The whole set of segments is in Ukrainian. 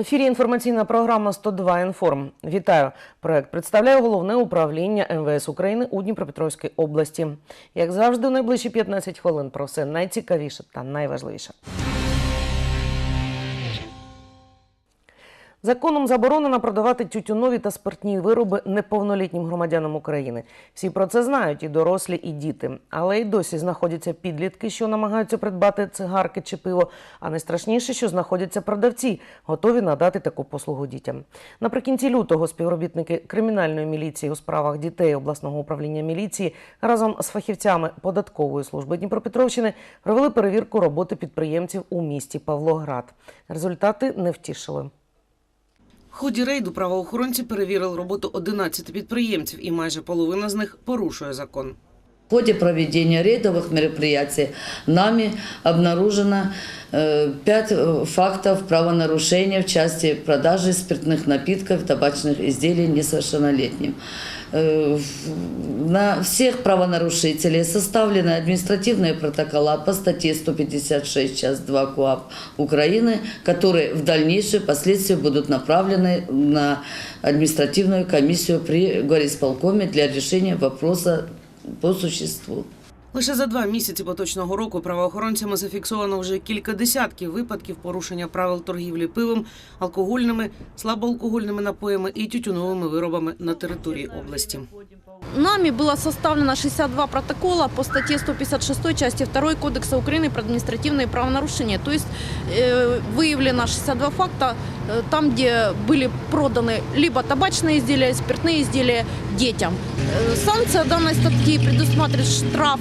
В ефірі інформаційна програма «102 інформ. Вітаю. Проект представляє головне управління МВС України у Дніпропетровській області. Як завжди, у найближчі 15 хвилин про все найцікавіше та найважливіше. Законом заборонено продавати тютюнові та спиртні вироби неповнолітнім громадянам України. Всі про це знають і дорослі, і діти. Але й досі знаходяться підлітки, що намагаються придбати цигарки чи пиво. А найстрашніше, що знаходяться продавці, готові надати таку послугу дітям. Наприкінці лютого співробітники кримінальної міліції у справах дітей обласного управління міліції разом з фахівцями податкової служби Дніпропетровщини провели перевірку роботи підприємців у місті Павлоград. Результати не втішили. В ході рейду правоохоронці перевірили роботу 11 підприємців, і майже половина з них порушує закон. В ходе проведения рейдовых мероприятий нами обнаружено э, пять э, фактов правонарушения в части продажи спиртных напитков, табачных изделий несовершеннолетним. Э, На всех правонарушителей составлены административные протокола по статье 156, часть 2 КУАП Украины, которые в дальнейшем последствии будут направлены на административную комиссию при горисполкоме для решения вопроса по существу. Лише за два місяці поточного року правоохоронцями зафіксовано вже кілька десятків випадків порушення правил торгівлі пивом, алкогольними, слабоалкогольними напоями і тютюновими виробами на території області. Нами было составлено 62 протокола по статье 156 части 2 Кодекса Украины про административные правонарушения. То есть э, выявлено 62 факта э, там, где были проданы либо табачные изделия, спиртные изделия детям. Э, санкция данной статьи предусматривает штраф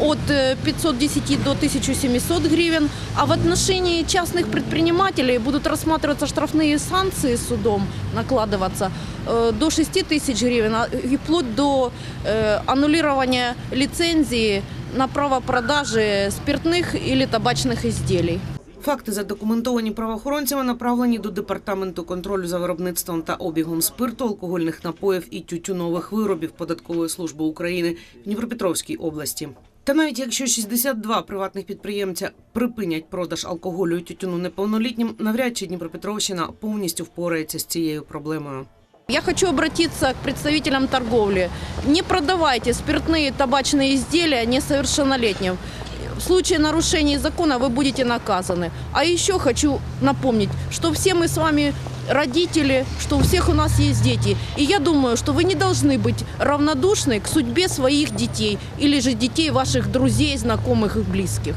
от э, 510 до 1700 гривен, а в отношении частных предпринимателей будут рассматриваться штрафные санкции судом, накладываться э, до 6 тысяч гривен а, и вплоть до э, аннулирования лицензии на право продажи спиртных или табачных изделий. Факти, задокументовані правоохоронцями, направлені до департаменту контролю за виробництвом та обігом спирту, алкогольних напоїв і тютюнових виробів податкової служби України в Дніпропетровській області. Та навіть якщо 62 приватних підприємця припинять продаж алкоголю і тютюну неповнолітнім, навряд чи Дніпропетровщина повністю впорається з цією проблемою. Я хочу обратиться к представителям торговли. Не продавайте спиртные табачные изделия несовершеннолетним. В случае нарушений закона вы будете наказаны. А еще хочу напомнить, что все мы с вами родители, что у всех у нас есть дети. И я думаю, что вы не должны быть равнодушны к судьбе своих детей или же детей ваших друзей, знакомых и близких.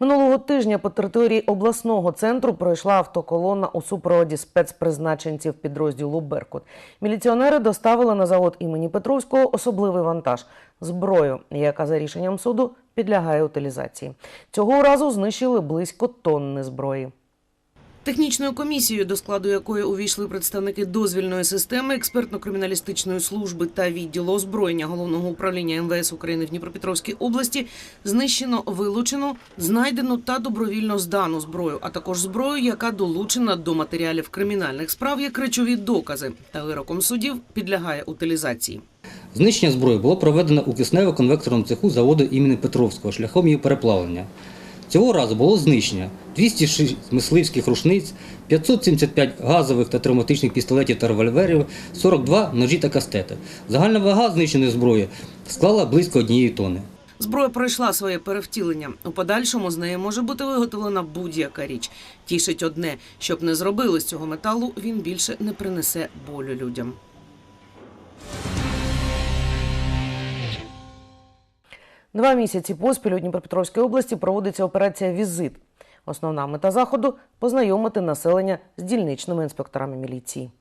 Минулого тижня по території обласного центру пройшла автоколона у супроводі спецпризначенців підрозділу Беркут. Міліціонери доставили на завод імені Петровського особливий вантаж зброю, яка за рішенням суду підлягає утилізації. Цього разу знищили близько тонни зброї. Технічною комісією, до складу якої увійшли представники дозвільної системи, експертно-криміналістичної служби та відділу озброєння головного управління МВС України в Дніпропетровській області, знищено, вилучено, знайдено та добровільно здану зброю, а також зброю, яка долучена до матеріалів кримінальних справ як речові докази, та вироком судів підлягає утилізації. Знищення зброї було проведено у киснево-конвекторному цеху заводу імені Петровського шляхом її переплавлення. Цього разу було знищення 206 мисливських рушниць, 575 газових та травматичних пістолетів та револьверів, 42 ножі та кастети. Загальна вага знищеної зброї склала близько однієї тонни. Зброя пройшла своє перевтілення. У подальшому з неї може бути виготовлена будь-яка річ. Тішить одне, щоб не зробили з цього металу, він більше не принесе болю людям. Два місяці поспіль у Дніпропетровській області проводиться операція Візит. Основна мета заходу познайомити населення з дільничними інспекторами міліції.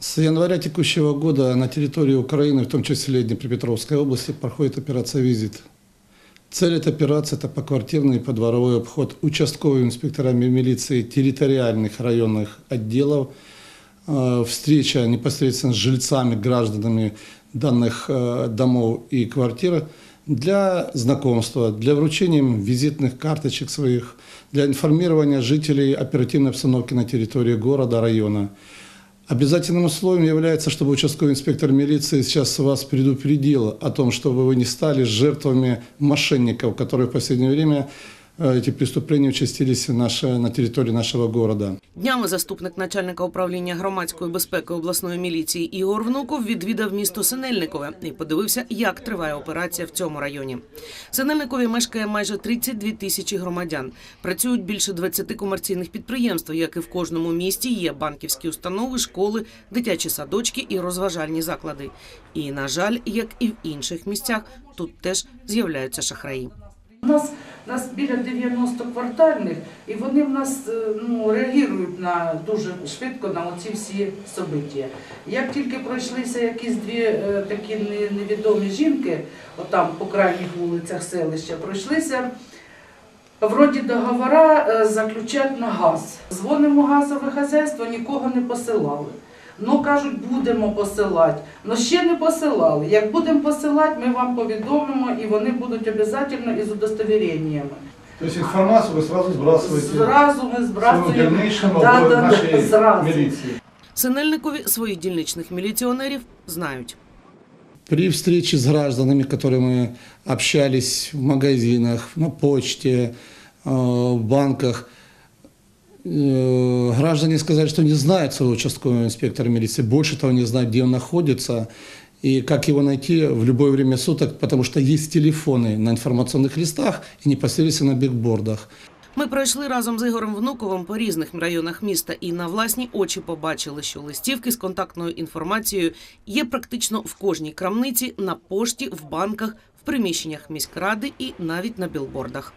С января текущего года на территории Украины, в том числе Днепропетровской области, проходит операция «Визит». Цель этой операции – это поквартирный и подворовой обход участковыми инспекторами милиции территориальных районных отделов, э, встреча непосредственно с жильцами, гражданами данных э, домов и квартир для знакомства, для вручения им визитных карточек своих, для информирования жителей оперативной обстановки на территории города, района. Обязательным условием является, чтобы участковый инспектор милиции сейчас вас предупредил о том, чтобы вы не стали жертвами мошенников, которые в последнее время э, эти преступления участились в наше, на территории нашего города. Днями заступник начальника управління громадської безпеки обласної міліції Ігор Внуков відвідав місто Синельникове і подивився, як триває операція в цьому районі. В Синельникові мешкає майже 32 тисячі громадян. Працюють більше 20 комерційних підприємств, як і в кожному місті є банківські установи, школи, дитячі садочки і розважальні заклади. І, на жаль, як і в інших місцях, тут теж з'являються шахраї. У нас, нас біля 90 квартальних, і вони в нас е, ну, реагують на дуже швидко на оці всі собиття. Як тільки пройшлися якісь дві е, такі невідомі жінки, отам по крайніх вулицях селища, пройшлися. Вроді договора е, заключать на газ. Дзвонимо газове хазяйство, нікого не посилали. Ну кажуть, будемо посилати. Ну ще не посилали. Як будемо посилати, ми вам повідомимо, і вони будуть обов'язково із удостовіреннями. То есть информацию вы сразу сбрасываете Зразу ми збрасуємо. дальнейшему Да, в да, да, нашей зразу. милиции. Синельникові своїх дільничних міліціонерів знають. При встрече с гражданами, которые мы общались в магазинах, на почте, э, в банках, э, граждане сказали, что не знают своего участкового инспектора милиции, больше того не знают, где он находится и как его найти в любое время суток, потому что есть телефоны на информационных листах и непосредственно на бигбордах. Ми пройшли разом з Ігорем Внуковим по різних районах міста і на власні очі побачили, що листівки з контактною інформацією є практично в кожній крамниці, на пошті, в банках, в приміщеннях міськради і навіть на білбордах.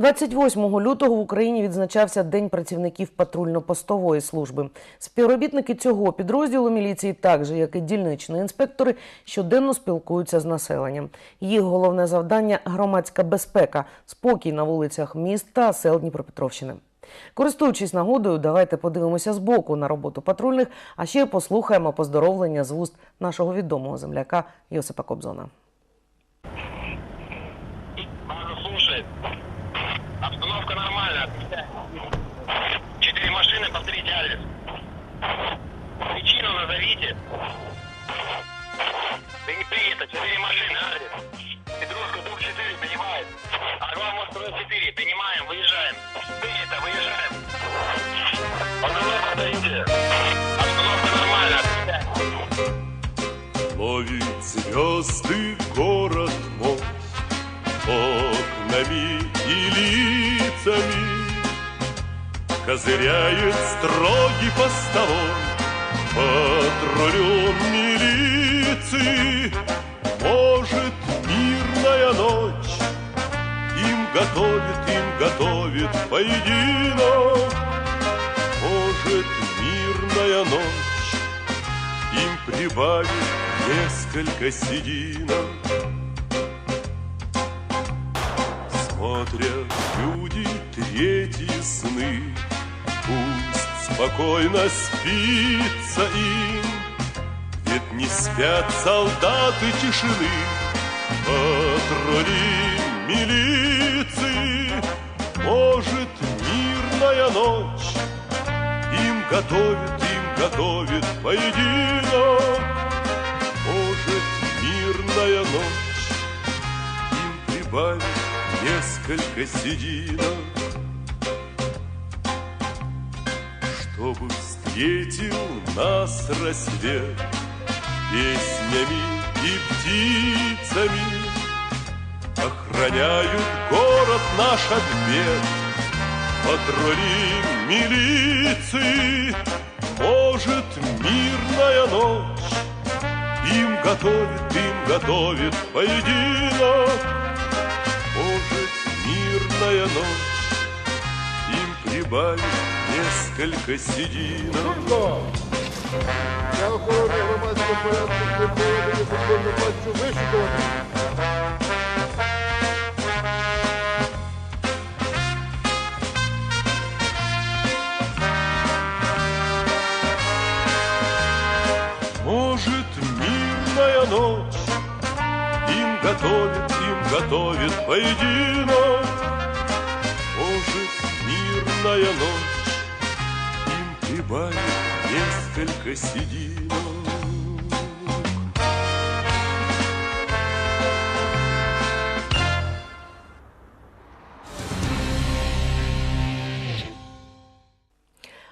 28 лютого в Україні відзначався День працівників патрульно-постової служби. Співробітники цього підрозділу міліції, так же як і дільничні інспектори, щоденно спілкуються з населенням. Їх головне завдання громадська безпека, спокій на вулицях міст та сел Дніпропетровщини. Користуючись нагодою, давайте подивимося збоку на роботу патрульних, а ще послухаємо поздоровлення з вуст нашого відомого земляка Йосипа Кобзона. Принято, четыре машины, адрес. Петровка, дом 4 принимает. Ага, мост 4, принимаем, выезжаем. Принято, выезжаем. Пацанов, повторите. Обстановка нормальная. Ловит звезды город мой Окнами и лицами Козыряет строгий постовой Патрулем милиции готовит, им готовит поединок Может, мирная ночь им прибавит несколько сединок. Смотрят люди третьи сны, Пусть спокойно спится им, Ведь не спят солдаты тишины, Патрули милиции. Может, мирная ночь им готовит, им готовит поединок. Может, мирная ночь им прибавит несколько сединок. Чтобы встретил нас рассвет песнями и птицами, Охраняют город наш ответ Патрули милиции. Может, мирная ночь. Им готовит, им готовит поединок. Может, мирная ночь. Им прибавит несколько сединок. Я охорони громадського порядку при проведенні футбольного матчу вишикуваний. Готовит, поединок. Может, мирная ночь Им прибавит несколько сединок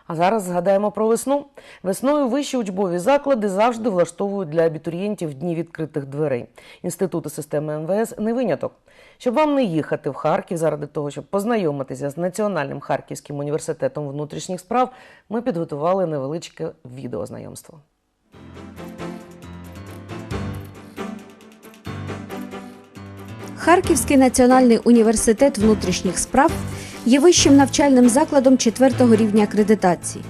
А зараз згадаємо про весну. Весною вищі учбові заклади завжди влаштовують для абітурієнтів дні відкритих дверей. Інститути системи МВС не виняток. Щоб вам не їхати в Харків заради того, щоб познайомитися з Національним харківським університетом внутрішніх справ, ми підготували невеличке відеознайомство. Харківський національний університет внутрішніх справ є вищим навчальним закладом четвертого рівня акредитації.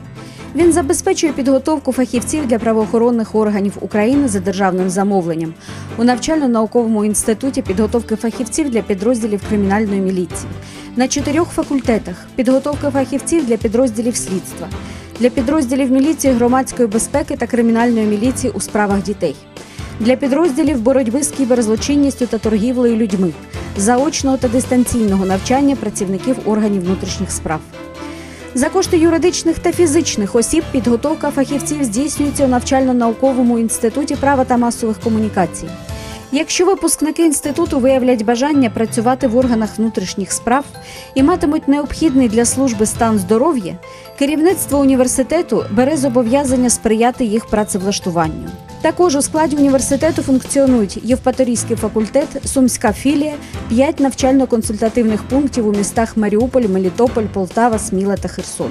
Він забезпечує підготовку фахівців для правоохоронних органів України за державним замовленням у навчально-науковому інституті підготовки фахівців для підрозділів кримінальної міліції на чотирьох факультетах підготовка фахівців для підрозділів слідства, для підрозділів міліції громадської безпеки та кримінальної міліції у справах дітей для підрозділів боротьби з кіберзлочинністю та торгівлею людьми, заочного та дистанційного навчання працівників органів внутрішніх справ. За кошти юридичних та фізичних осіб підготовка фахівців здійснюється у навчально-науковому інституті права та масових комунікацій. Якщо випускники інституту виявлять бажання працювати в органах внутрішніх справ і матимуть необхідний для служби стан здоров'я, керівництво університету бере зобов'язання сприяти їх працевлаштуванню. Також у складі університету функціонують Євпаторійський факультет, Сумська філія, 5 навчально-консультативних пунктів у містах Маріуполь, Мелітополь, Полтава, Сміла та Херсон.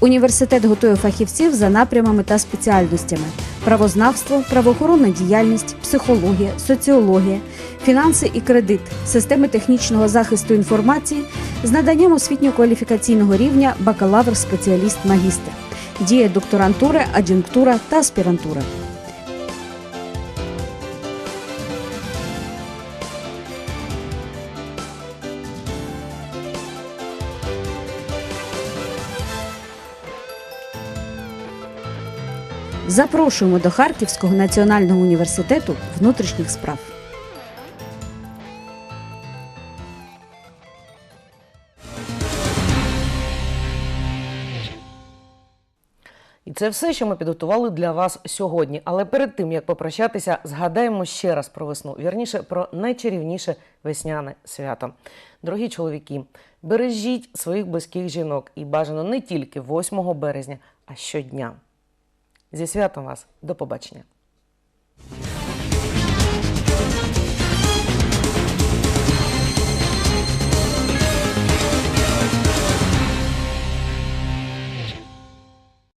Університет готує фахівців за напрямами та спеціальностями: правознавство, правоохоронна діяльність, психологія, соціологія, фінанси і кредит, системи технічного захисту інформації з наданням освітньо-кваліфікаційного рівня бакалавр, спеціаліст, магістр. Діє докторантура, ад'юнктура та аспірантура. Запрошуємо до Харківського національного університету внутрішніх справ. І це все, що ми підготували для вас сьогодні. Але перед тим як попрощатися, згадаємо ще раз про весну. Вірніше про найчарівніше весняне свято. Дорогі чоловіки, бережіть своїх близьких жінок і бажано не тільки 8 березня, а щодня. Зі святом вас, до побачення.